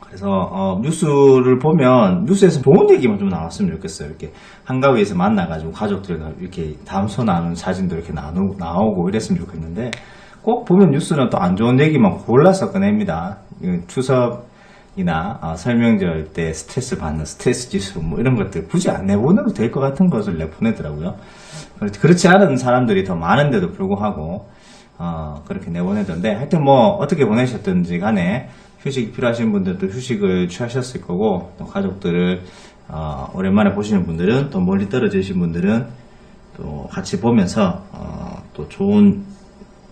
그래서 어, 뉴스를 보면 뉴스에서 좋은 얘기만 좀 나왔으면 좋겠어요. 이렇게 한가위에서 만나가지고 가족들과 이렇게 담소 나눈 사진도 이렇게 나누, 나오고 이랬으면 좋겠는데 꼭 보면 뉴스는 또 안 좋은 얘기만 골라서 꺼냅니다. 이 추석이나 어, 설명절 때 스트레스 받는 스트레스 지수 뭐 이런 것들 굳이 안 내보내도 될 것 같은 것을 내보내더라고요. 그렇- 그렇지 않은 사람들이 더 많은데도 불구하고 어, 그렇게 내보내던데 하여튼 뭐 어떻게 보내셨든지 간에 휴식이 필요하신 분들도 휴식을 취하셨을 거고 또 가족들을 어, 오랜만에 보시는 분들은 또 멀리 떨어지신 분들은 또 같이 보면서 어, 또 좋은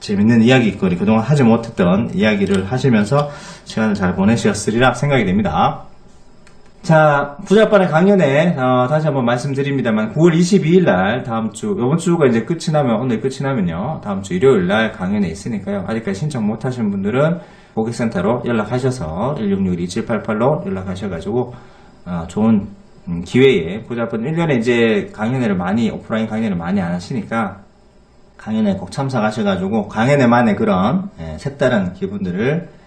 재밌는 이야기거리 그동안 하지 못했던 이야기를 하시면서 시간을 잘 보내셨으리라 생각이 됩니다. 자, 부자반의 강연에 어, 다시 한번 말씀드립니다만 9월 22일 날 다음 주 이번 주가 이제 끝이 나면 오늘 끝이 나면요. 다음 주 일요일 날 강연에 있으니까요. 아직까지 신청 못 하신 분들은 고객센터로 연락하셔서 1661-2788로 연락하셔 가지고 어, 좋은 음, 기회에 부자반 1년에 이제 강연회를 많이 오프라인 강연을 많이 안 하시니까 강연에 꼭 참석하셔 가지고 강연회만의 그런 예, 색다른 기분들을 어,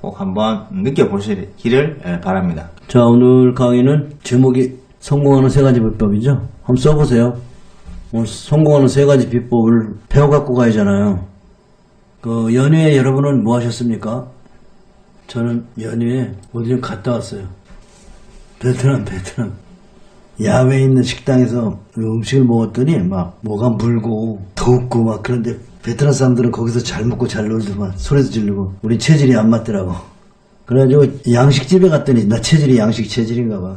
꼭 한번 느껴보시기를 예, 바랍니다. 자, 오늘 강의는 제목이 성공하는 세 가지 비법이죠? 한번 써보세요. 오늘 성공하는 세 가지 비법을 배워갖고 가야잖아요. 그, 연휴에 여러분은 뭐 하셨습니까? 저는 연휴에 어디 좀 갔다 왔어요. 베트남, 베트남. 야외에 있는 식당에서 음식을 먹었더니 막 뭐가 물고 덥고 막 그런데 베트남 사람들은 거기서 잘 먹고 잘 놀더만 소리도 지르고 우리 체질이 안 맞더라고. 그래가지고 양식집에 갔더니 나 체질이 양식 체질인가 봐.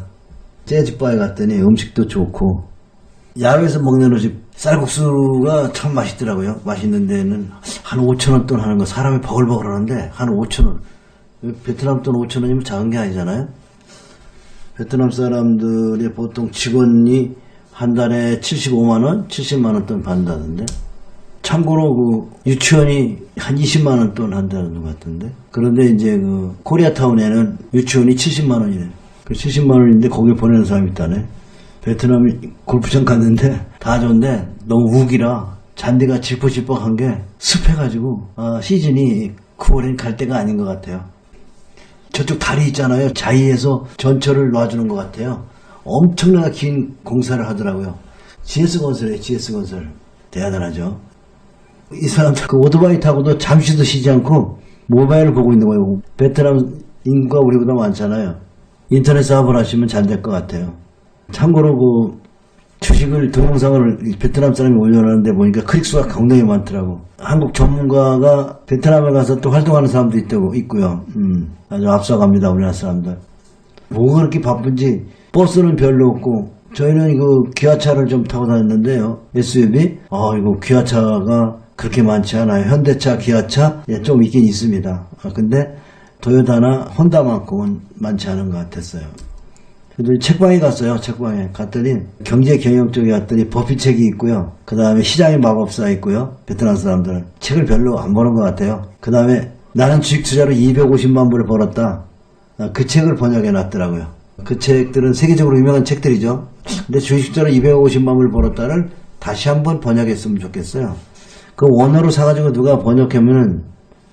재즈바에 갔더니 음식도 좋고 야외에서 먹는 음식 쌀국수가 참 맛있더라고요. 맛있는 데는 한 5천 원 돈 하는 거 사람이 버글버글 하는데 한 5천 원. 베트남 돈 5천 원이면 작은 게 아니잖아요. 베트남 사람들이 보통 직원이 한 달에 75만 원, 70만 원 돈 받는다던데. 참고로 그 유치원이 한 20만 원 돈 한다는 것 같은데. 그런데 이제 그 코리아타운에는 유치원이 70만 원이네. 그 70만 원인데 거기 보내는 사람이 있다네. 베트남 골프장 갔는데 다 좋은데 너무 우기라 잔디가 질퍽질퍽한 게 습해가지고 아, 시즌이 9월엔 갈 때가 아닌 것 같아요. 저쪽 다리 있잖아요. 자이에서 전철을 놔주는 것 같아요. 엄청나게 긴 공사를 하더라고요. GS건설이에요, GS건설. 대단하죠. 이 사람들 그 오토바이 타고도 잠시도 쉬지 않고 모바일을 보고 있는 거예요. 베트남 인구가 우리보다 많잖아요. 인터넷 사업을 하시면 잘 될 것 같아요. 참고로 그 주식을 동영상을 베트남 사람이 올려놨는데 보니까 클릭수가 굉장히 많더라고. 한국 전문가가 베트남에 가서 또 활동하는 사람도 있다고 있고요. 음, 아주 앞서갑니다 우리나라 사람들. 뭐가 그렇게 바쁜지 버스는 별로 없고 저희는 그 기아차를 좀 타고 다녔는데요. SUV. 아 이거 기아차가 그렇게 많지 않아요. 현대차, 기아차 예, 좀 있긴 있습니다. 아, 근데 도요타나 혼다만큼은 많지 않은 것 같았어요. 그래도 책방에 갔어요. 책방에 갔더니 경제 경영 쪽에 갔더니 버피책이 있고요. 그 다음에 시장의 마법사 있고요. 베트남 사람들은 책을 별로 안 보는 것 같아요. 그 다음에 나는 주식 투자로 250만 불을 벌었다. 아, 그 책을 번역해 놨더라고요. 그 책들은 세계적으로 유명한 책들이죠. 근데 주식 투자로 250만 불을 벌었다를 다시 한번 번역했으면 좋겠어요. 그 원어로 사가지고 누가 번역하면은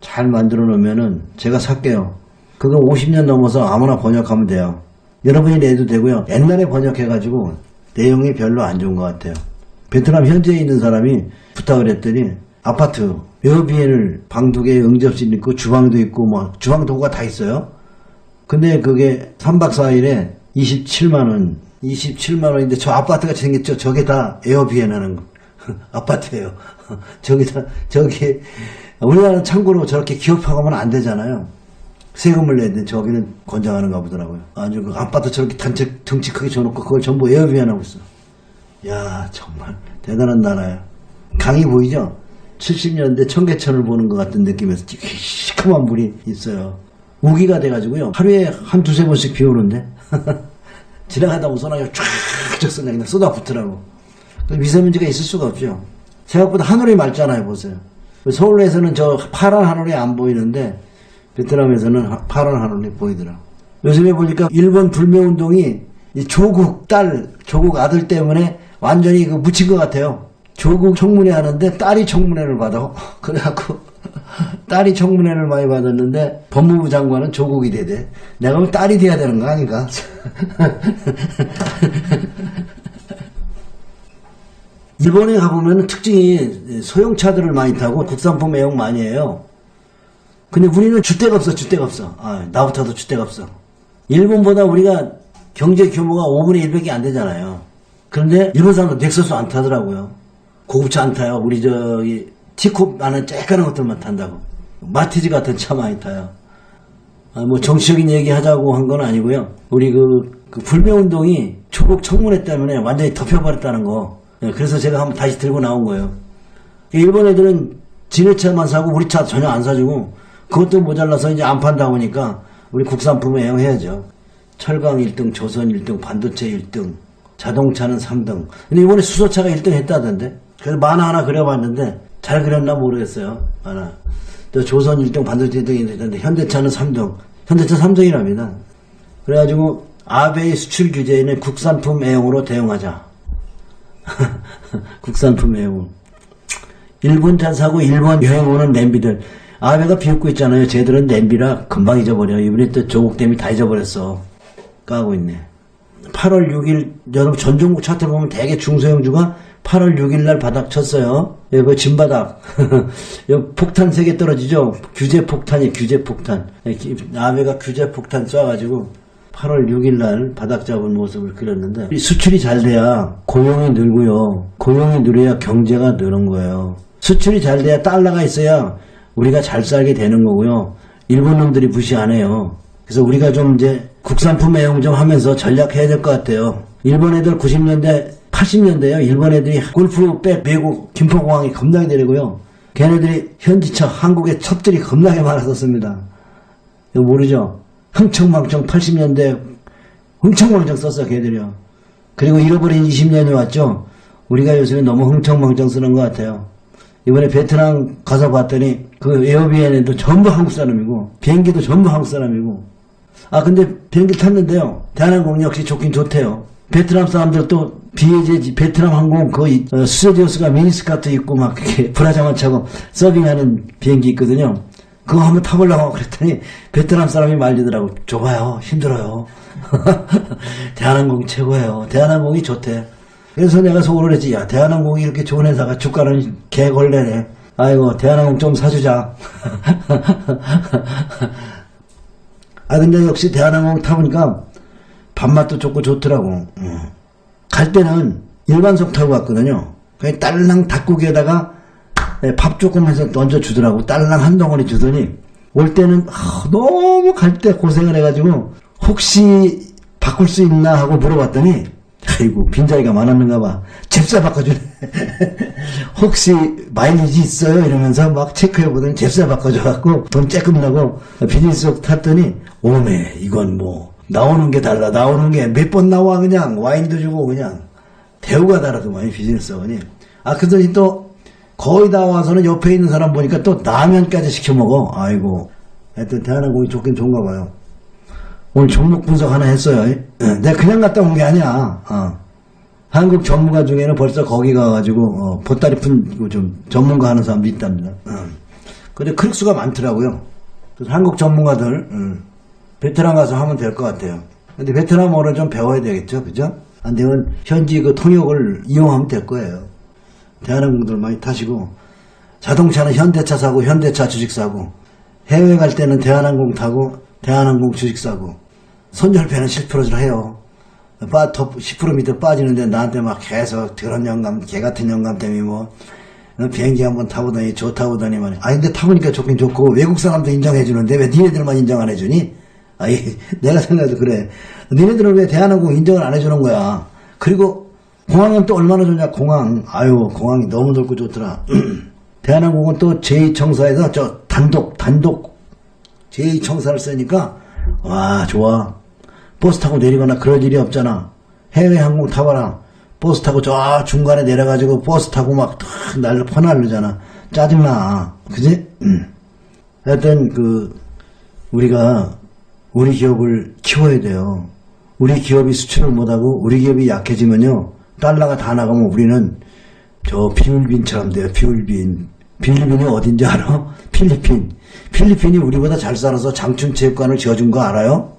잘 만들어 놓으면은 제가 살게요. 그거 50년 넘어서 아무나 번역하면 돼요. 여러분이 내도 되고요. 옛날에 번역해가지고 내용이 별로 안 좋은 것 같아요. 베트남 현지에 있는 사람이 부탁을 했더니 아파트 에어비앤을 방 두 개에 응접실 있고 주방도 있고 뭐 주방 도구가 다 있어요. 근데 그게 3박 4일에 27만원, 27만원인데 저 아파트가 생겼죠. 저게 다 에어비앤 하는 거. 아파트예요. 저기다, 저기, 우리나라는 참고로 저렇게 기업하고는 안 되잖아요. 세금을 내야 돼. 저기는 권장하는가 보더라고요. 아주 그 아파트 저렇게 단체 덩치 크게 줘놓고 그걸 전부 에어비앤 하고 있어. 야, 정말 대단한 나라야. 강이 보이죠? 70년대 청계천을 보는 것 같은 느낌에서 시커먼 물이 있어요. 우기가 돼가지고요. 하루에 한 두세 번씩 비 오는데. 지나가다 보면 소나기가 쫙쫙 그냥 쏟아붓더라고. 그 미세먼지가 있을 수가 없죠. 생각보다 하늘이 맑잖아요, 보세요. 서울에서는 저 파란 하늘이 안 보이는데 베트남에서는 하- 파란 하늘이 보이더라고. 요즘에 보니까 일본 불매운동이 이 조국 딸, 조국 아들 때문에 완전히 그 묻힌 것 같아요. 조국 청문회 하는데 딸이 청문회를 받아. 그래갖고 딸이 청문회를 많이 받았는데 법무부 장관은 조국이 되대. 내가 보면 딸이 돼야 되는 거 아닌가? 일본에 가보면 특징이 소형차들을 많이 타고 국산품 애용 많이 해요. 근데 우리는 주대가 없어, 주대가 없어. 아, 나부터도 주대가 없어. 일본보다 우리가 경제 규모가 5분의 1밖에 안 되잖아요. 그런데 일본 사람도 넥서스 안 타더라고요. 고급차 안 타요. 우리 저기 티콥 안에 쬐까는 것들만 탄다고. 마티즈 같은 차 많이 타요. 아, 뭐 정치적인 얘기 하자고 한 건 아니고요. 우리 그, 그 불매운동이 조국 청문회 때문에 완전히 덮여버렸다는 거. 예, 그래서 제가 한번 다시 들고 나온 거예요. 일본 애들은 지네 차만 사고 우리 차 전혀 안 사주고 그것도 모자라서 이제 안 판다 보니까 우리 국산품에 애용해야죠. 철강 1등, 조선 1등, 반도체 1등, 자동차는 3등. 근데 이번에 수소차가 1등 했다던데. 그래서 만화 하나 그려봤는데 잘 그렸나 모르겠어요. 만화. 또 조선 1등, 반도체 1등이 됐는데 현대차는 3등. 현대차 3등이랍니다. 그래가지고 아베의 수출 규제에는 국산품 애용으로 대응하자. 국산품 애용. 일본 차 사고 일본 여행 오는 냄비들. 아베가 비웃고 있잖아요. 쟤들은 냄비라 금방 잊어버려. 이번에 또 조국 때문에 다 잊어버렸어. 까고 있네. 8월 6일 여러분 전 종국 차트 보면 대개 중소형주가 8월 6일 날 바닥 쳤어요. 여기 그 진바닥. 폭탄 3개 떨어지죠. 규제 폭탄이 규제 폭탄. 아베가 규제 폭탄 쏴가지고 8월 6일 날 바닥 잡은 모습을 그렸는데 이 수출이 잘 돼야 고용이 늘고요. 고용이 늘어야 경제가 느는 거예요. 수출이 잘 돼야 달러가 있어야 우리가 잘 살게 되는 거고요. 일본 놈들이 무시 안 해요. 그래서 우리가 좀 이제 국산품 애용 좀 하면서 전략해야 될 것 같아요. 일본 애들 90년대, 80년대요. 일본 애들이 골프 백 메고 김포공항이 겁나게 내리고요. 걔네들이 현지차 한국에 첩들이 겁나게 많았었습니다. 모르죠? 흥청망청 80년대 흥청망청 썼어 걔들이요. 그리고 잃어버린 20년이 왔죠. 우리가 요즘에 너무 흥청망청 쓰는 것 같아요. 이번에 베트남 가서 봤더니 그 에어비앤에도 전부 한국 사람이고 비행기도 전부 한국 사람이고 아 근데 비행기 탔는데요. 대한항공 역시 좋긴 좋대요. 베트남 사람들 또 비에제 베트남 항공 거의 어, 스튜디오스가 미니스커트 입고 막 이렇게 브라자만 차고 서빙하는 비행기 있거든요. 그거 한번 타보려고 그랬더니 베트남 사람이 말리더라고. 좁아요. 힘들어요. 대한항공이 최고예요. 대한항공이 좋대. 그래서 내가 속으로 했지. 야, 대한항공이 이렇게 좋은 회사가 주가는 개걸레네. 아이고, 대한항공 좀 사주자. 아, 근데 역시 대한항공 타보니까 밥맛도 좋고 좋더라고. 응. 갈 때는 일반석 타고 갔거든요. 그냥 딸랑 닭고기에다가 네, 밥 조금 해서 던져주더라고. 딸랑 한 덩어리 주더니, 올 때는, 아, 너무 갈 때 고생을 해가지고, 혹시 바꿀 수 있나 하고 물어봤더니, 아이고, 빈자리가 많았는가 봐. 잽싸 바꿔주네. 혹시 마일리지 있어요? 이러면서 막 체크해보더니 잽싸 바꿔줘갖고, 돈 쬐끔 나고, 비즈니스 탔더니, 오메, 이건 뭐, 나오는 게 달라. 나오는 게 몇 번 나와, 그냥. 와인도 주고, 그냥. 대우가 다르더만, 비즈니스 원이. 아, 그러더니 또, 거의 다 와서는 옆에 있는 사람 보니까 또 라면까지 시켜 먹어. 아이고. 하여튼 대한항공이 좋긴 좋은가 봐요. 오늘 종목 분석 하나 했어요. 예, 내가 그냥 갔다 온 게 아니야. 어. 한국 전문가 중에는 벌써 거기 가가지고 어, 보따리 푼 좀 전문가 하는 사람도 있답니다. 어. 근데 클릭 수가 많더라고요. 그래서 한국 전문가들 음, 베트남 가서 하면 될 것 같아요. 근데 베트남어를 좀 배워야 되겠죠, 그죠? 안 되면 현지 그 통역을 이용하면 될 거예요. 대한항공들 많이 타시고 자동차는 현대차 사고 현대차 주식 사고 해외 갈 때는 대한항공 타고 대한항공 주식 사고 손절배는 10%를 해요. 빠, 더10% 밑에 빠지는데 나한테 막 계속 그런 영감, 개 같은 영감 때문에 뭐 어, 비행기 한번 타보더니 좋다고 더니 말이야. 아 근데 타보니까 좋긴 좋고 외국 사람도 인정해 주는데 왜 니네들만 인정 안 해주니? 아이 내가 생각해도 그래. 니네들은 왜 대한항공 인정을 안 해주는 거야? 그리고 공항은 또 얼마나 좋냐, 공항. 아유, 공항이 너무 넓고 좋더라. 대한항공은 또 제2청사에서 저 단독, 단독 제2청사를 쓰니까, 와, 좋아. 버스 타고 내리거나 그럴 일이 없잖아. 해외 항공 타봐라. 버스 타고 저 중간에 내려가지고 버스 타고 막 날로 퍼날르잖아. 짜증나. 그지? 응. 하여튼 그, 우리가 우리 기업을 키워야 돼요. 우리 기업이 수출을 못하고 우리 기업이 약해지면요. 달러가 다 나가면 우리는 저 비울빈처럼 돼요, 비울빈. 빌리빈이 어딘지 알아? 필리핀. 필리핀이 우리보다 잘 살아서 장춘체육관을 지어준 거 알아요?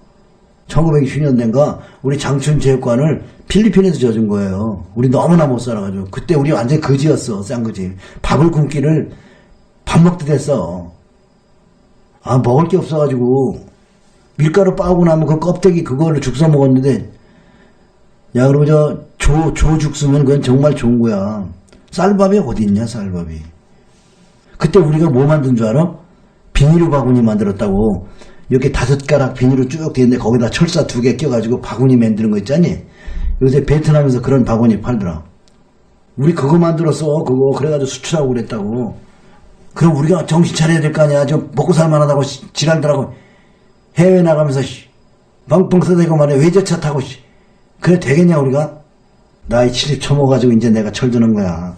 1960년대인가 우리 장춘체육관을 필리핀에서 지어준 거예요. 우리 너무나 못 살아가지고. 그때 우리 완전 거지였어, 싼거지. 밥을 굶기를 밥 먹듯 했어. 아, 먹을 게 없어가지고 밀가루 빠고 나면 그 껍데기 그거를 죽서 먹었는데 야, 그러고 저, 조, 조죽 쓰면 그건 정말 좋은 거야. 쌀밥이 어디 있냐, 쌀밥이. 그때 우리가 뭐 만든 줄 알아? 비닐로 바구니 만들었다고. 이렇게 다섯 가락 비닐로 쭉 되는데 거기다 철사 두 개 껴가지고 바구니 만드는 거 있잖니? 요새 베트남에서 그런 바구니 팔더라. 우리 그거 만들었어, 그거. 그래가지고 수출하고 그랬다고. 그럼 우리가 정신 차려야 될 거 아니야. 좀 먹고 살만하다고 씨, 지랄더라고. 해외 나가면서 씨, 뻥뻥 써대고 말이야. 외제차 타고 씨. 그래 되겠냐 우리가? 나이 70 쳐먹어가지고 이제 내가 철드는 거야.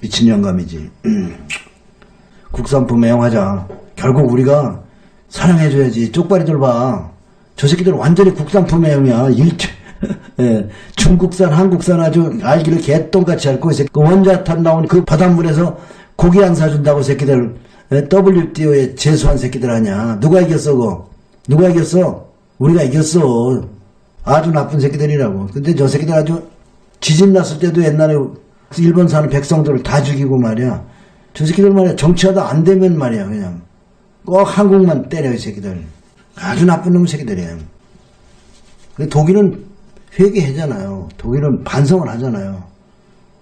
미친 영감이지. 국산품 애용하자. 결국 우리가 사랑해줘야지. 쪽발이들 봐. 저 새끼들 완전히 국산품 애용이야. 일, 예, 중국산, 한국산 아주 알기를 개똥같이 새끼. 그 원자탄 나온 그 바닷물에서 고기 안 사준다고 새끼들, 예, WTO에 재수한 새끼들 아니야. 누가 이겼어, 그거? 누가 이겼어? 우리가 이겼어. 아주 나쁜 새끼들이라고. 근데 저 새끼들 아주 지진 났을 때도 옛날에 일본 사는 백성들을 다 죽이고 말이야. 저 새끼들 말이야. 정치하다 안 되면 말이야. 그냥 꼭 한국만 때려 이 새끼들. 아주 나쁜 놈 새끼들이에요. 근데 독일은 회개하잖아요. 독일은 반성을 하잖아요.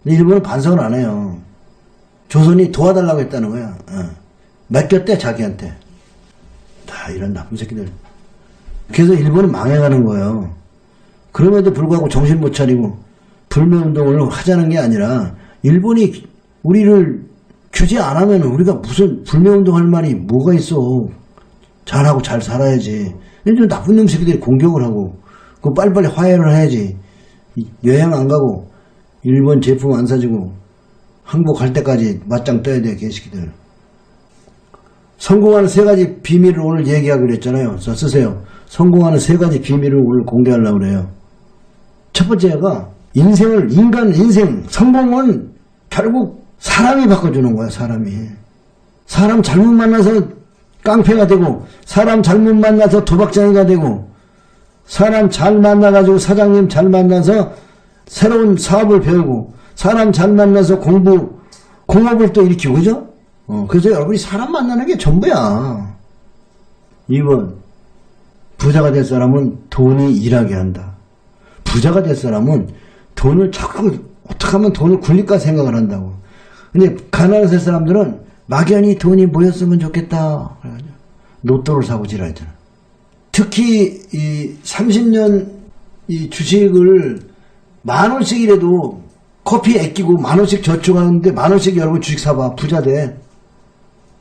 근데 일본은 반성을 안 해요. 조선이 도와달라고 했다는 거야. 어. 맡겼대 자기한테. 다 이런 나쁜 새끼들. 그래서 일본은 망해가는 거예요. 그럼에도 불구하고 정신 못 차리고 불매운동을 하자는 게 아니라 일본이 우리를 규제 안 하면 우리가 무슨 불매운동 할 말이 뭐가 있어. 잘하고 잘 살아야지. 근데 나쁜 놈 새끼들이 공격을 하고 그 빨리빨리 화해를 해야지. 이- 여행 안 가고 일본 제품 안 사주고 항복 갈 때까지 맞짱 떠야 돼 개새끼들. 성공하는 세 가지 비밀을 오늘 얘기하기로 했잖아요. 자, 쓰세요. 성공하는 세 가지 비밀을 오늘 공개하려고 그래요. 첫 번째가 인생을, 인간 인생, 성공은 결국 사람이 바꿔주는 거야, 사람이. 사람 잘못 만나서 깡패가 되고, 사람 잘못 만나서 도박장이가 되고, 사람 잘 만나가지고 사장님 잘 만나서 새로운 사업을 배우고, 사람 잘 만나서 공부, 공업을 또 일으키고, 그죠? 어, 그래서 여러분이 사람 만나는 게 전부야. 2번, 부자가 될 사람은 돈이 일하게 한다. 부자가 될 사람은 돈을 자꾸 어떻게 하면 돈을 굴릴까 생각을 한다고. 근데 가난한 사람들은 막연히 돈이 모였으면 좋겠다. 그래가지고 로또를 사고 지랄잖아. 특히 이 30년 이 주식을 만 원씩이라도 커피 아끼고 만 원씩 저축하는데 만 원씩 여러분 주식 사봐 부자 돼.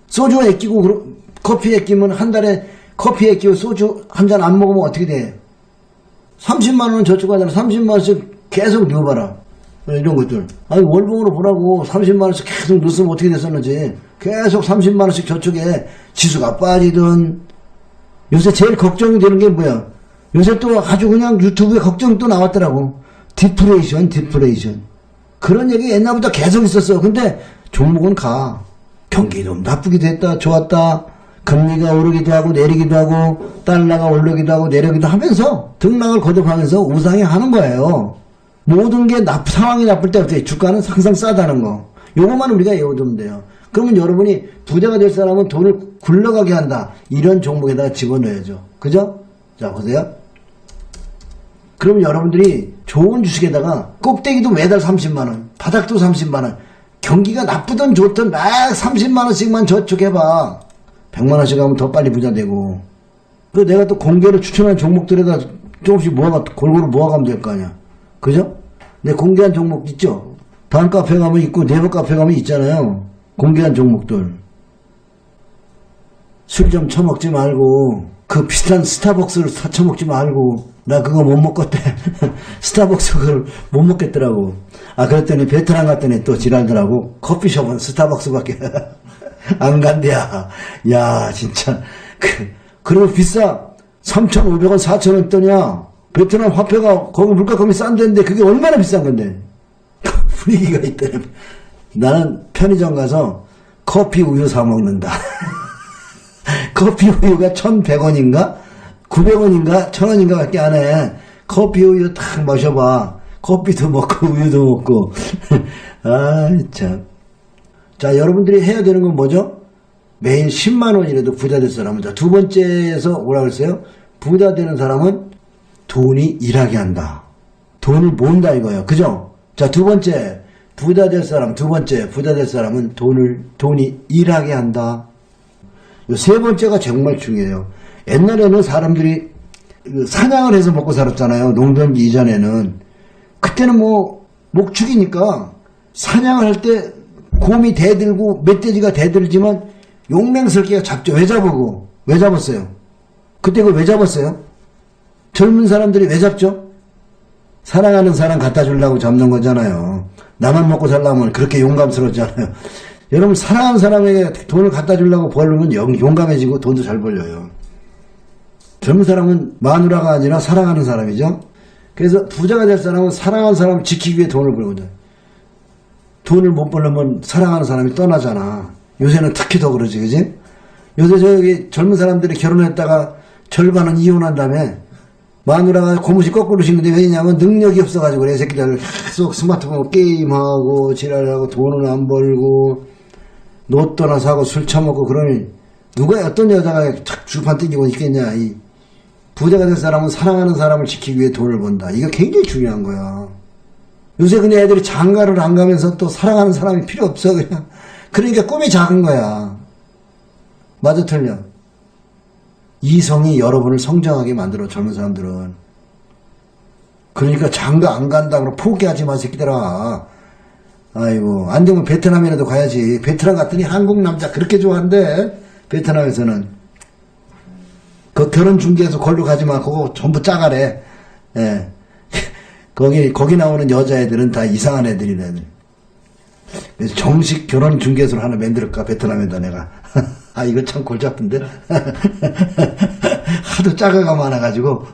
소주 그러- 커피 아끼면 한 달에 커피 아끼고 소주 한 잔 안 먹으면 어떻게 돼? 30만 원 저축하잖아. 30만 원씩 계속 넣어봐라. 이런 것들. 아니 월봉으로 보라고 30만 원씩 계속 넣었으면 어떻게 됐었는지. 계속 30만 원씩 저축해. 지수가 빠지든. 요새 제일 걱정이 되는 게 뭐야? 요새 또 아주 그냥 유튜브에 걱정이 또 나왔더라고. 디프레이션, 디프레이션. 그런 얘기 옛날부터 계속 있었어. 근데 종목은 가. 경기도 나쁘기도 했다, 좋았다. 금리가 오르기도 하고 내리기도 하고 달러가 오르기도 하고 내리기도 하면서 등락을 거듭하면서 우상이 하는 거예요. 모든 게 나, 상황이 나쁠 때 어떻게 주가는 항상 싸다는 거. 요것만 우리가 외워두면 돼요. 그러면 여러분이 부자가 될 사람은 돈을 굴러가게 한다. 이런 종목에다가 집어넣어야죠. 그죠? 자, 보세요. 그럼 여러분들이 좋은 주식에다가 꼭대기도 매달 30만원, 바닥도 30만원, 경기가 나쁘든 좋든 막 30만원씩만 저축해봐. 100만원씩 하면 더 빨리 부자 되고. 그 내가 또 공개로 추천한 종목들에다 조금씩 모아가, 골고루 모아가면 될 거 아니야. 그죠? 내 공개한 종목 있죠? 다음 카페 가면 있고, 네이버 카페 가면 있잖아요. 공개한 종목들. 술 좀 처먹지 말고 그 비싼 스타벅스를 사 처먹지 말고 나 그거 못 먹겠대 스타벅스 그걸 못 먹겠더라고 아 그랬더니 베트남 갔더니 또 지랄더라고 커피숍은 스타벅스밖에 안 간대야 야 진짜 그 그리고 비싸 3,500원 4,000원 떠냐 베트남 화폐가 거기 물가 거기 싼 데인데 그게 얼마나 비싼 건데 분위기가 있다면 나는 편의점 가서 커피 우유 사 먹는다. 커피 우유가 1,100원인가? 900원인가? 1,000원인가 밖에 안 해. 커피 우유 탁 마셔봐. 커피도 먹고 우유도 먹고. 아, 참. 자, 여러분들이 해야 되는 건 뭐죠? 매일 10만 원이라도 부자 될 사람은 자, 두 번째에서 뭐라 그랬어요? 부자 되는 사람은 돈이 일하게 한다. 돈을 모은다 이거예요. 그죠? 자, 두 번째. 부자 될 사람, 두 번째. 부자 될 사람은 돈을, 돈이 일하게 한다. 요세 번째가 정말 중요해요. 옛날에는 사람들이 그 사냥을 해서 먹고 살았잖아요. 농번기 이전에는. 그때는 뭐, 목축이니까 사냥을 할 때 곰이 대들고 멧돼지가 대들지만 용맹스럽게 잡죠. 왜 잡고? 왜 잡았어요? 그때 그걸 왜 잡았어요? 젊은 사람들이 왜 잡죠? 사랑하는 사람 갖다 주려고 잡는 거잖아요. 나만 먹고 살려면 그렇게 용감스럽잖아요. 여러분 사랑하는 사람에게 돈을 갖다 주려고 벌면 영- 용감해지고 돈도 잘 벌려요. 젊은 사람은 마누라가 아니라 사랑하는 사람이죠. 그래서 부자가 될 사람은 사랑하는 사람을 지키기 위해 돈을 벌거든. 돈을 못 벌려면 사랑하는 사람이 떠나잖아. 요새는 특히 더 그러지, 그지? 요새 저기 젊은 사람들이 결혼했다가 절반은 이혼한 다음에 마누라가 고무신 거꾸로 신는데 왜냐면 능력이 없어가지고 그래. 이 새끼들 계속 스마트폰 게임하고 지랄하고 돈은 안 벌고 로또나 사고 술 처먹고 그러니 누가 어떤 여자가 탁 주판 땡기고 있겠냐. 이 부자가 된 사람은 사랑하는 사람을 지키기 위해 돈을 번다. 이거 굉장히 중요한 거야. 요새 근데 애들이 장가를 안 가면서 또 사랑하는 사람이 필요 없어 그냥. 그러니까 꿈이 작은 거야. 맞아 틀려. 이성이 여러분을 성장하게 만들어 젊은 사람들은. 그러니까 장가 안 간다고 포기하지 마 새끼들아. 아이고 안 되면 베트남이라도 가야지. 베트남 갔더니 한국 남자 그렇게 좋아한대. 베트남에서는. 그 결혼 중개에서 걸로 가지 마. 그거 전부 짜가래. 예. 거기 거기 나오는 여자애들은 다 이상한 애들이래. 애들. 그래서 정식 결혼 중개소를 하나 만들까 베트남에다 내가. 아 이거 참 골치 아픈데. 하도 짜가가 많아가지고.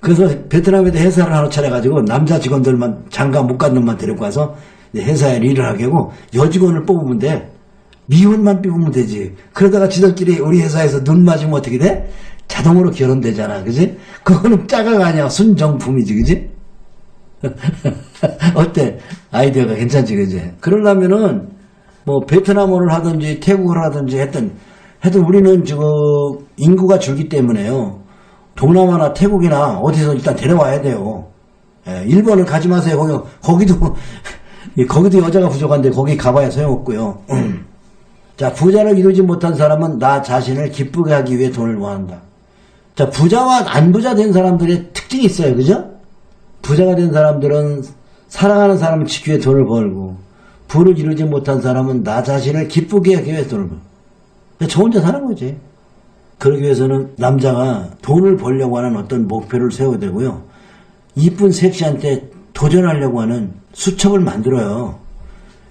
그래서 베트남에다 회사를 하나 차려가지고 남자 직원들만 장가 못 간 놈만 데리고 가서 회사에 일을 하게 하고 여직원을 뽑으면 돼. 미혼만 뽑으면 되지. 그러다가 지들끼리 우리 회사에서 눈 맞으면 어떻게 돼? 자동으로 결혼되잖아. 그지? 그거는 짜가가 아니야. 순정품이지. 그지? 어때? 아이디어가 괜찮지, 그지? 그러려면은, 뭐, 베트남어를 하든지, 태국어를 하든지 했던, 해도 우리는 지금 인구가 줄기 때문에요. 동남아나 태국이나 어디서 일단 데려와야 돼요. 예, 일본을 가지 마세요. 거기, 거기도, 예, 거기도 여자가 부족한데 거기 가봐야 소용없고요. 자, 부자를 이루지 못한 사람은 나 자신을 기쁘게 하기 위해 돈을 모한다. 자, 부자와 안 부자 된 사람들의 특징이 있어요. 그죠? 부자가 된 사람들은 사랑하는 사람을 지키기 위해 돈을 벌고 부를 이루지 못한 사람은 나 자신을 기쁘게 하기 위해 돈을 그러니까 저 혼자 사는 거지. 그러기 위해서는 남자가 돈을 벌려고 하는 어떤 목표를 세워야 되고요. 이쁜 섹시한테 도전하려고 하는 수첩을 만들어요.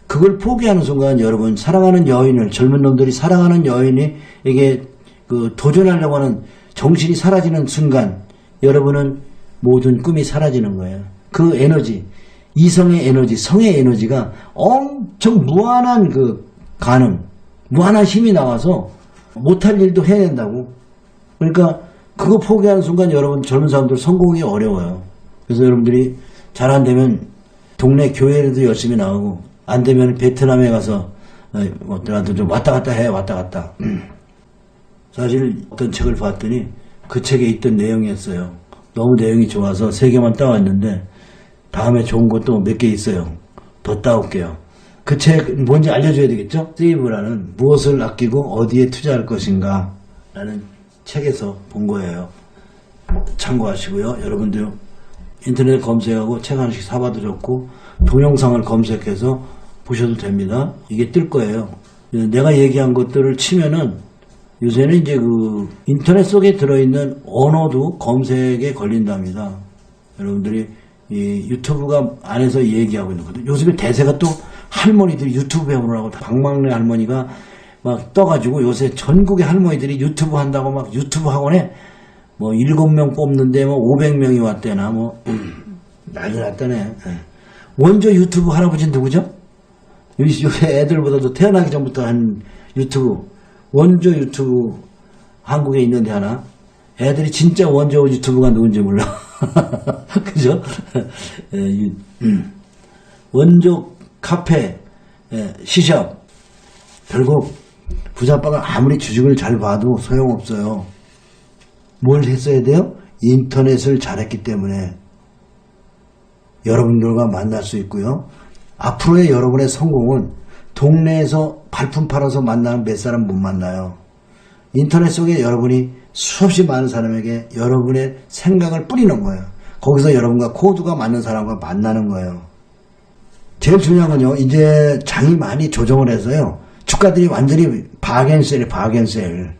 그걸 포기하는 순간 여러분 사랑하는 여인을 젊은 놈들이 사랑하는 여인이 이게 그 도전하려고 하는 정신이 사라지는 순간 여러분은 모든 꿈이 사라지는 거예요. 그 에너지 이성의 에너지 성의 에너지가 엄청 무한한 그 가능 무한한 힘이 나와서 못할 일도 해야 된다고 그러니까 그거 포기하는 순간 여러분 젊은 사람들 성공이 어려워요. 그래서 여러분들이 잘 안 되면 동네 교회에도 열심히 나오고 안 되면 베트남에 가서 어떠라도 좀 왔다 갔다 해 왔다 갔다. 사실 어떤 책을 봤더니 그 책에 있던 내용이었어요. 너무 내용이 좋아서 세 개만 따왔는데 다음에 좋은 것도 몇 개 있어요. 더 따올게요. 그 책 뭔지 알려줘야 되겠죠? 세이브라는 무엇을 아끼고 어디에 투자할 것인가 라는 책에서 본 거예요. 참고하시고요. 여러분들 인터넷 검색하고 책 하나씩 사봐도 좋고 동영상을 검색해서 보셔도 됩니다. 이게 뜰 거예요. 내가 얘기한 것들을 치면은 요새는 이제 그 인터넷 속에 들어있는 언어도 검색에 걸린답니다. 여러분들이 이 유튜브가 안에서 얘기하고 있는 거든. 요즘에 대세가 또 할머니들이 유튜브 배우느라고 박막내 할머니가 막 떠가지고 요새 전국의 할머니들이 유튜브 한다고 막 유튜브 학원에 뭐 일곱 명 뽑는데 뭐 500명이 왔대나 뭐 난리 났다네. 예. 원조 유튜브 할아버지 누구죠? 요새 애들보다도 태어나기 전부터 한 유튜브, 원조 유튜브 한국에 있는데 하나. 애들이 진짜 원조 유튜브가 누군지 몰라. 그죠? 예, 이, 음. 원조 카페, 예, 시샵. 결국 부자빠가 아무리 주식을 잘 봐도 소용없어요. 뭘 했어야 돼요? 인터넷을 잘했기 때문에 여러분들과 만날 수 있고요. 앞으로의 여러분의 성공은 동네에서 발품 팔아서 만나는 몇 사람 못 만나요. 인터넷 속에 여러분이 수없이 많은 사람에게 여러분의 생각을 뿌리는 거예요. 거기서 여러분과 코드가 맞는 사람과 만나는 거예요. 제일 중요한 건요, 이제 장이 많이 조정을 해서요, 주가들이 완전히 바겐셀이 바겐셀.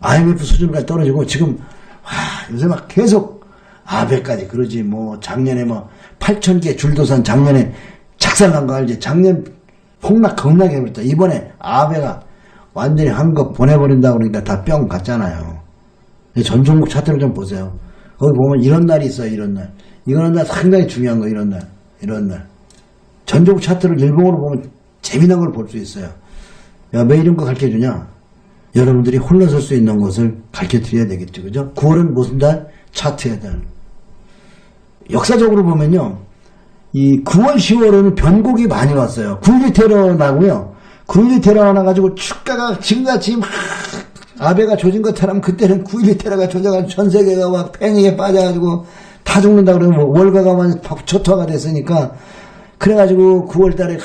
IMF 수준까지 떨어지고 지금 와, 요새 막 계속 아베까지 그러지 뭐 작년에 뭐 8천 개 줄도산 작년에 작살난 거 알지? 작년 폭락 겁나게 해버렸다. 이번에 아베가 완전히 한국 보내버린다고 그러니까 다 뿅 갔잖아요. 전 종목 차트를 좀 보세요. 거기 보면 이런 날이 있어요. 이런 날. 이거는 날 상당히 중요한 거 이런 날. 이런 날. 전 종목 차트를 일본어로 보면 재미난 걸 볼 수 있어요. 야, 왜 이런 거 가르쳐 주냐? 여러분들이 홀러설 수 있는 것을 가르쳐 드려야 되겠죠. 그죠? 9월은 무슨 달? 차트의 달. 역사적으로 보면요. 이 9월, 10월은 변곡이 많이 왔어요. 9.12 테러 나고요. 9.12 테러 나가지고 주가가 지금같이 막 아베가 조진 것처럼 그때는 9.12 테러가 조져가지고 전 세계가 막 팽이에 빠져가지고 다 죽는다 그러면 월가가 완전 초토화가 됐으니까 그래가지고 9월 달에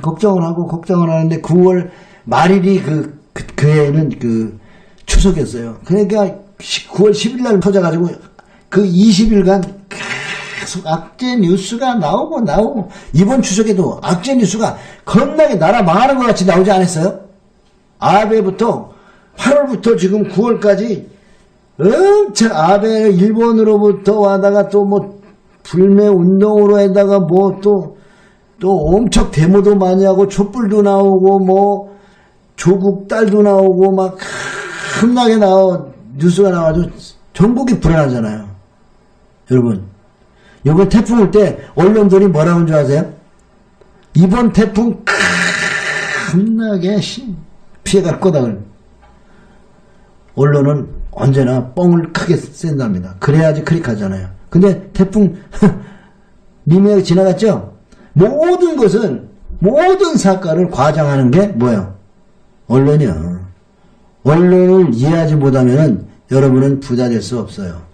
걱정을 하고 걱정을 하는데 9월 말일이 그, 그, 그 해에는 그 추석이었어요. 그러니까 9월 10일 날 터져가지고 그 20일간 계속 악재 뉴스가 나오고 나오고 이번 추석에도 악재 뉴스가 겁나게 나라 망하는 것 같이 나오지 않았어요? 아베부터 8월부터 지금 9월까지 엄청 아베 일본으로부터 와다가 또 뭐 불매 운동으로 해다가 뭐 또또 엄청 데모도 많이 하고 촛불도 나오고 뭐 조국 딸도 나오고 막 겁나게 나오 뉴스가 나와가지고 전국이 불안하잖아요. 여러분 이번 태풍 올 때 언론들이 뭐라고 하는 줄 아세요? 이번 태풍 겁나게 심- 피해갈 거다. 언론은 언제나 뻥을 크게 쓴답니다. 그래야지 클릭하잖아요. 근데 태풍 미미하게 지나갔죠? 모든 것은 모든 사건을 과장하는 게 뭐예요? 언론이요. 언론을 이해하지 못하면 여러분은 부자 될 수 없어요.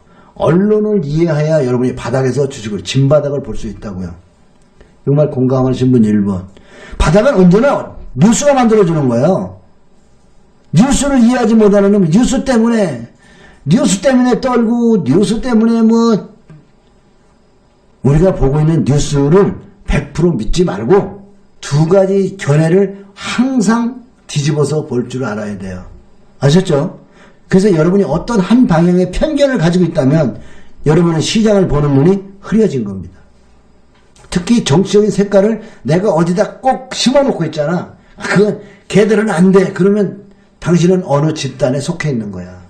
언론을 이해해야 여러분이 바닥에서 주식을 진바닥을 볼 수 있다고요. 이말 공감하신 분 1번. 바닥은 언제나 뉴스가 만들어주는 거예요. 뉴스를 이해하지 못하는 놈이 뉴스 때문에 뉴스 때문에 떨고 뉴스 때문에 뭐 우리가 보고 있는 뉴스를 100% 믿지 말고 두 가지 견해를 항상 뒤집어서 볼 줄 알아야 돼요. 아셨죠? 그래서 여러분이 어떤 한 방향의 편견을 가지고 있다면 여러분은 시장을 보는 눈이 흐려진 겁니다. 특히 정치적인 색깔을 내가 어디다 꼭 심어놓고 있잖아. 아, 그건 걔들은 안 돼. 그러면 당신은 어느 집단에 속해 있는 거야.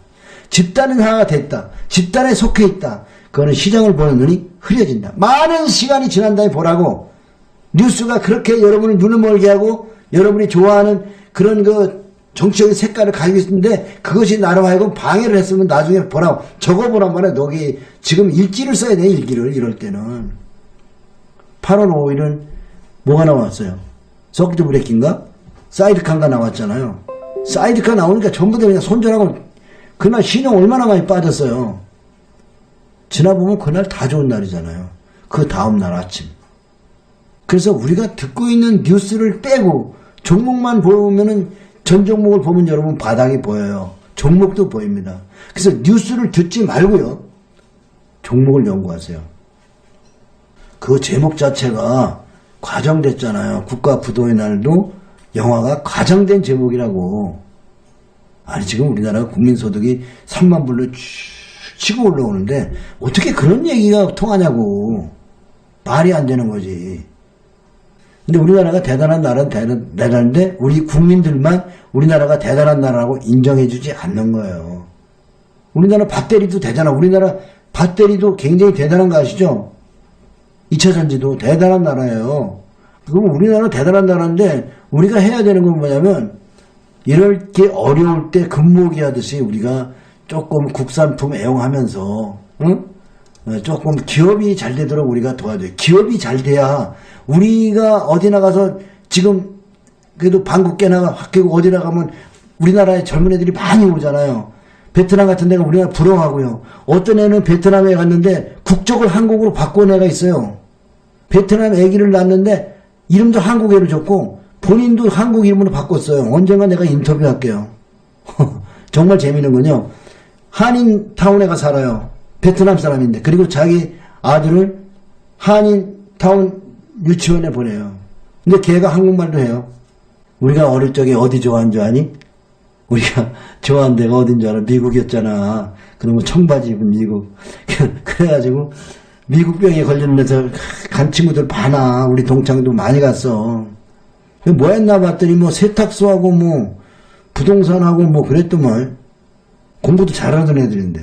집단은 하나가 됐다. 집단에 속해 있다. 그거는 시장을 보는 눈이 흐려진다. 많은 시간이 지난 다음에 보라고 뉴스가 그렇게 여러분을 눈을 멀게 하고 여러분이 좋아하는 그런 그 정치적인 색깔을 가지고 있는데 그것이 나로 하여금 방해를 했으면 나중에 보라고 적어보란 말이야. 너기 지금 일지를 써야 돼. 일기를 이럴 때는. 8월 5일은 뭐가 나왔어요? 서킷 브레이킹가? 사이드카가 나왔잖아요. 사이드카 나오니까 전부 다 그냥 손절하고 그날 신용 얼마나 많이 빠졌어요. 지나보면 그날 다 좋은 날이잖아요. 그 다음날 아침. 그래서 우리가 듣고 있는 뉴스를 빼고 종목만 보면은 전 종목을 보면 여러분 바닥이 보여요. 종목도 보입니다. 그래서 뉴스를 듣지 말고요. 종목을 연구하세요. 그 제목 자체가 과장됐잖아요. 국가 부도의 날도 영화가 과장된 제목이라고. 아니 지금 우리나라 국민소득이 3만 불로 쭉 치고 올라오는데 어떻게 그런 얘기가 통하냐고. 말이 안 되는 거지. 근데 우리나라가 대단한 나라는 대단, 대단한데 우리 국민들만 우리나라가 대단한 나라라고 인정해주지 않는 거예요. 우리나라 밭대리도 대단하 우리나라 밭대리도 굉장히 대단한 거 아시죠? 2차 전지도 대단한 나라예요. 그럼 우리나라 대단한 나라인데 우리가 해야 되는 건 뭐냐면 이럴 게 어려울 때 금모기 하듯이 우리가 조금 국산품 애용하면서 응? 어, 조금 기업이 잘 되도록 우리가 도와줘요. 기업이 잘 돼야 우리가 어디 나가서 지금 그래도 방국계나 학교고 어디 나가면 우리나라에 젊은 애들이 많이 오잖아요. 베트남 같은 데가 우리나라 부러워하고요. 어떤 애는 베트남에 갔는데 국적을 한국으로 바꾼 애가 있어요. 베트남 아기를 낳았는데 이름도 한국 애로 줬고 본인도 한국 이름으로 바꿨어요. 언젠가 내가 인터뷰할게요. 정말 재미있는 건요. 한인 타운에 가 살아요. 베트남 사람인데 그리고 자기 아들을 한인 타운 유치원에 보내요. 근데 걔가 한국말도 해요. 우리가 어릴 적에 어디 좋아한 줄 아니? 우리가 좋아한 데가 어딘 줄 알아? 미국이었잖아. 그러면 청바지 입은 미국. 그래가지고 미국 병에 걸렸는데서 간 친구들 많아. 우리 동창도 많이 갔어. 뭐 했나 봤더니 뭐 세탁소하고 뭐 부동산하고 뭐 그랬더만 공부도 잘하던 애들인데.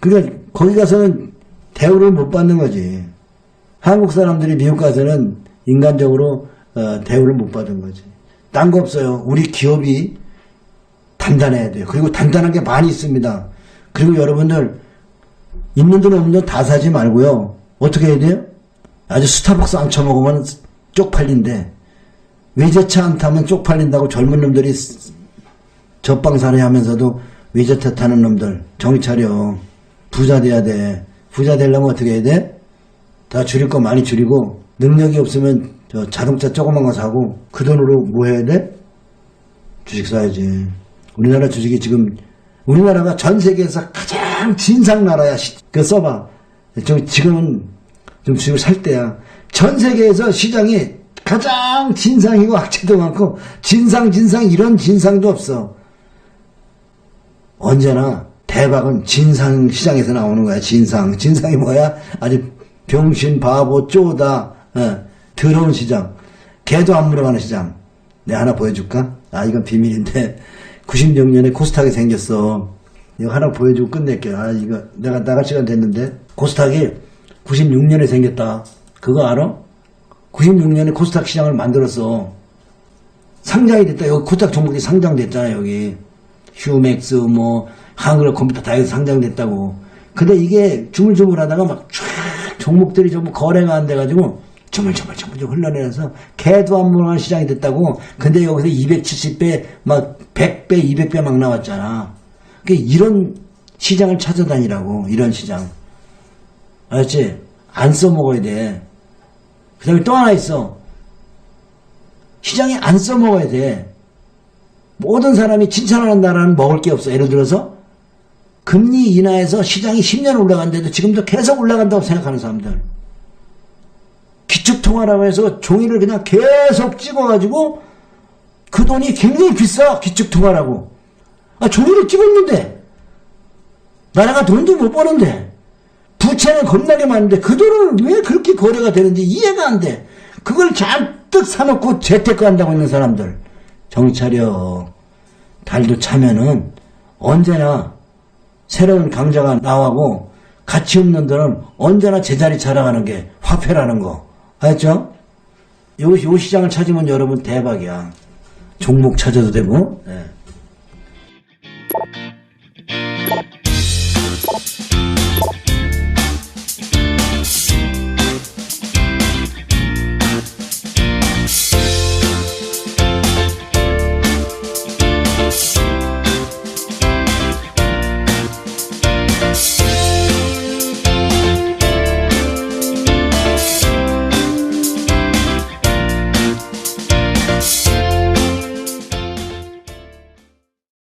그러니까 거기 가서는 대우를 못 받는 거지. 한국 사람들이 미국 가서는 인간적으로 어, 대우를 못 받은 거지. 딴 거 없어요. 우리 기업이 단단해야 돼요. 그리고 단단한 게 많이 있습니다. 그리고 여러분들 있는 돈 없는 돈 다 사지 말고요. 어떻게 해야 돼요? 아주 스타벅스 안 처먹으면 쪽팔린데 외제차 안 타면 쪽팔린다고 젊은 놈들이 접방사례 하면서도 외제차 타는 놈들 정신 차려. 부자 돼야 돼. 부자 되려면 어떻게 해야 돼? 다 줄일 거 많이 줄이고 능력이 없으면 저 자동차 조그만 거 사고 그 돈으로 뭐 해야 돼? 주식 사야지. 우리나라 주식이 지금 우리나라가 전 세계에서 가장 진상 나라야. 시- 그 써봐. 저 지금은 좀 주식을 살 때야. 전 세계에서 시장이 가장 진상이고 악재도 많고 진상 진상 이런 진상도 없어. 언제나 대박은 진상 시장에서 나오는 거야. 진상. 진상이 뭐야? 아주 병신, 바보, 쪼다, 어, 더러운 시장. 개도 안 물어가는 시장. 내가 하나 보여줄까? 아, 이건 비밀인데. 96년에 코스닥이 생겼어. 이거 하나 보여주고 끝낼게요. 아, 이거 내가 나갈 시간 됐는데. 코스닥이 96년에 생겼다. 그거 알아? 96년에 코스닥 시장을 만들었어. 상장이 됐다. 여기 코스닥 종목이 상장됐잖아, 여기. 휴맥스, 뭐, 한글 컴퓨터 다 해서 상장됐다고. 근데 이게 주물주물 하다가 막 쫙 종목들이 전부 거래가 안 돼가지고 저물저물저물 흘러내려서 개도 안 물어가는 시장이 됐다고. 근데 여기서 270배, 막 100배, 200배 막 나왔잖아. 그 이런 시장을 찾아다니라고. 이런 시장. 알았지? 안 써먹어야 돼. 그 다음에 또 하나 있어. 시장에 안 써먹어야 돼. 모든 사람이 칭찬하는 나라는 먹을 게 없어. 예를 들어서 금리 인하해서 시장이 10년 올라간데도 지금도 계속 올라간다고 생각하는 사람들. 기축통화라고 해서 종이를 그냥 계속 찍어가지고 그 돈이 굉장히 비싸. 기축통화라고. 아, 종이를 찍었는데 나라가 돈도 못 버는데 부채는 겁나게 많은데 그 돈을 왜 그렇게 거래가 되는지 이해가 안 돼. 그걸 잔뜩 사놓고 재테크 한다고 있는 사람들. 정차려. 달도 차면은 언제나 새로운 강자가 나오고 가치 없는 돈은 언제나 제자리 자랑하는 게 화폐라는 거. 알았죠? 요, 요 시장을 찾으면 여러분 대박이야. 종목 찾아도 되고. 네.